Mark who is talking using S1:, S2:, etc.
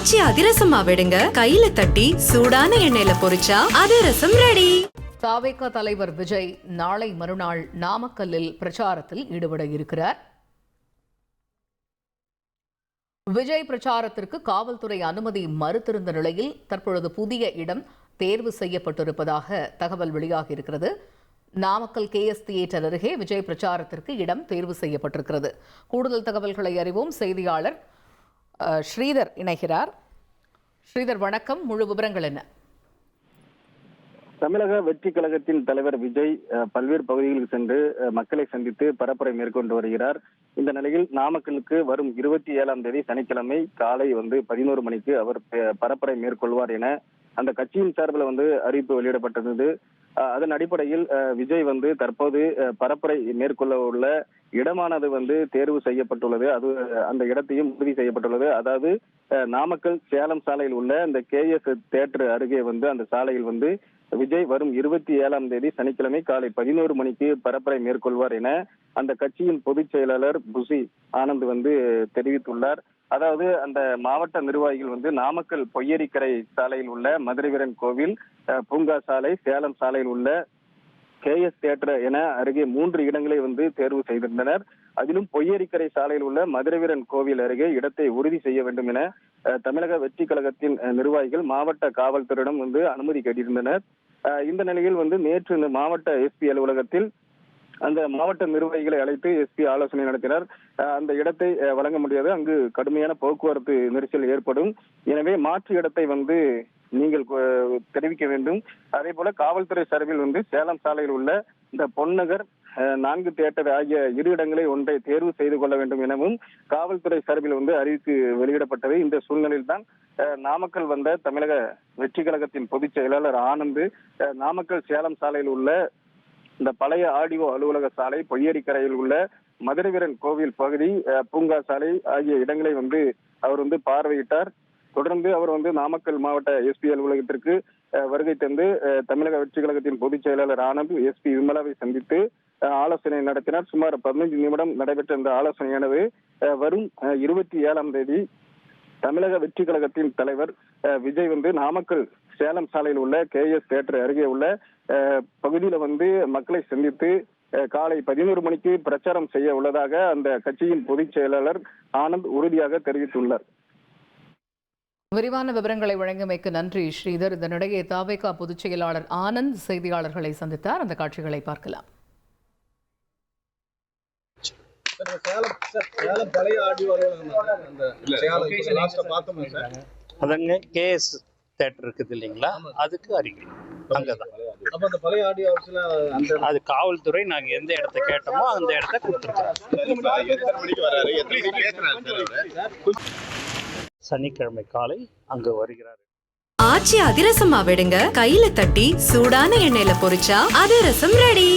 S1: காய்ச்சி அதிரசமா விடுங்க. கையில தட்டி சூடான எண்ணெயில பொரிச்சா அதிரசம் ரெடி
S2: தாவேக தலைவர் விஜய் நாளை மறுநாள் நாமக்கல்லில் பிரச்சாரத்தில் ஈடுபட இருக்கிறார். விஜய் பிரச்சாரத்திற்கு காவல்துறை அனுமதி மறுத்திருந்த நிலையில் தற்பொழுது புதிய இடம் தேர்வு செய்யப்பட்டிருப்பதாக தகவல் வெளியாகியிருக்கிறது நாமக்கல் கேஎஸ் தியேட்டர் அருகே விஜய் பிரச்சாரத்திற்கு இடம் தேர்வு செய்யப்பட்டிருக்கிறது. கூடுதல் தகவல்களை அறிவோம். செய்தியாளர் ஸ்ரீதர் இணைகிறார். ஸ்ரீதர் வணக்கம். முழு விவரங்கள் என்ன?
S3: தமிழக வெற்றி கழகத்தின் தலைவர் விஜய் பல்வேறு பகுதிகளுக்கு சென்று மக்களை சந்தித்து பரப்புரை மேற்கொண்டு வருகிறார். இந்த நிலையில் நாமக்கலுக்கு வரும் இருபத்தி ஏழாம் தேதி சனிக்கிழமை காலை வந்து பதினோரு மணிக்கு அவர் பரப்புரை மேற்கொள்வார் என அந்த கட்சியின் சார்பில் வந்து அறிவிப்பு வெளியிடப்பட்டிருந்தது. அதன் அடிப்படையில் விஜய் வந்து தற்போது பரப்புரை மேற்கொள்ள உள்ள இடமானது வந்து தேர்வு செய்யப்பட்டுள்ளது. அது அந்த இடத்தையும் உறுதி செய்யப்பட்டுள்ளது. அதாவது நாமக்கல் சேலம் சாலையில் உள்ள இந்த கேஎஸ் தேட்டர் அருகே வந்து அந்த சாலையில் வந்து விஜய் வரும் இருபத்தி ஏழாம் தேதி சனிக்கிழமை காலை பதினோரு மணிக்கு பரப்புரை மேற்கொள்வார் என அந்த கட்சியின் பொதுச் செயலாளர் புசி ஆனந்த் வந்து தெரிவித்துள்ளார். அதாவது அந்த மாவட்ட நிர்வாகிகள் வந்து நாமக்கல் பொய்யரிக்கரை சாலையில் உள்ள மதுரைவீரன் கோவில் பூங்கா சாலை சேலம் சாலையில் உள்ள கேஎஸ் தியேட்டர் என அருகே மூன்று இடங்களை வந்து தேர்வு செய்திருந்தனர். அதிலும் பொய்யரிக்கரை சாலையில் உள்ள மதுரவீரன் கோவில் அருகே இடத்தை உறுதி செய்ய வேண்டும் என தமிழக வெற்றி கழகத்தின் நிர்வாகிகள் மாவட்ட காவல்துறையிடம் வந்து அனுமதி கேட்டிருந்தனர். இந்த நிலையில் வந்து நேற்று இந்த மாவட்ட எஸ்பி அலுவலகத்தில் அந்த மாவட்ட நிர்வாகிகளை அழைத்து எஸ்பி ஆலோசனை நடத்தினார். அந்த இடத்தை வழங்க முடியாது. அங்கு கடுமையான போக்குவரத்து நெரிசல் ஏற்படும். எனவே மாற்று இடத்தை வந்து நீங்கள் தெரிவிக்க வேண்டும். அதே போல காவல்துறை சார்பில் வந்து சேலம் சாலையில் உள்ள இந்த பொன்னகர் நான்கு தியேட்டர் ஆகிய இரு இடங்களை ஒன்றை தேர்வு செய்து கொள்ள வேண்டும் எனவும் காவல்துறை சார்பில் வந்து அறிவிப்பு வெளியிடப்பட்டது. இந்த சூழ்நிலையில் தான் நாமக்கல் வந்த தமிழக வெற்றி கழகத்தின் பொதுச் செயலாளர் ஆனந்த் நாமக்கல் சேலம் சாலையில் உள்ள இந்த பழைய ஆடிஓ அலுவலக சாலை பொய்யரிக்கரையில் உள்ள மதுரை வீரன் கோவில் பகுதி பூங்கா சாலை ஆகிய இடங்களை வந்து அவர் வந்து பார்வையிட்டார். தொடர்ந்து அவர் வந்து நாமக்கல் மாவட்ட எஸ்பி அலுவலகத்திற்கு வருகை தந்து தமிழக வெற்றி கழகத்தின் பொதுச் செயலாளர் ஆனந்த் எஸ்பி விமலாவை சந்தித்து ஆலோசனை நடத்தினார். சுமார் பதினைந்து நிமிடம் நடைபெற்ற இந்த ஆலோசனையானது வரும் இருபத்தி ஏழாம் தேதி தமிழக வெற்றி கழகத்தின் தலைவர் விஜய் வந்து நாமக்கல் சேலம் சாலையில் உள்ள கேஎஸ் தியேட்டர் அருகே உள்ள பகுதியில வந்து மக்களை சந்தித்து காலை பதினோரு மணிக்கு பிரச்சாரம் செய்ய உள்ளதாக அந்த கட்சியின் பொதுச் செயலாளர் ஆனந்த் உறுதியாக தெரிவித்துள்ளார்.
S2: விரிவான விவரங்களை வழங்கியமைக்கு நன்றி ஸ்ரீதர். இதனிடையே தாவேகா பொதுச் செயலாளர் ஆனந்த் செய்தியாளர்களை சந்தித்தார். அந்த காட்சிகளை பார்க்கலாம்.
S4: சேலம் சேலம் பழைய ஆடியோ அலுவலகம் அந்த சேலம் பார்த்தோமே சார்.
S5: அதங்க கேஎஸ் தேட்டர் இருக்குது இல்லைங்களா? அதுக்கு அருகில். அங்கதான்.
S4: அப்ப அந்த பழைய ஆடியோ ஆஃபீஸ்ல அந்த
S5: அது காவல்துறை நாங்க எந்த இடத்த கேட்டோமோ அந்த இடத்த கொடுத்துருக்கோம்
S4: எத்தனை மணிக்கு வராரு எத்தனை மணிக்கு பேசுறாரு சார்
S5: சனிக்கிழமை காலை அங்கு வருகிறார்.
S1: ஆச்சி அதிரசமா விடுங்க. கையில தட்டி சூடான எண்ணெயில பொரிச்சா அதிரசம் ரெடி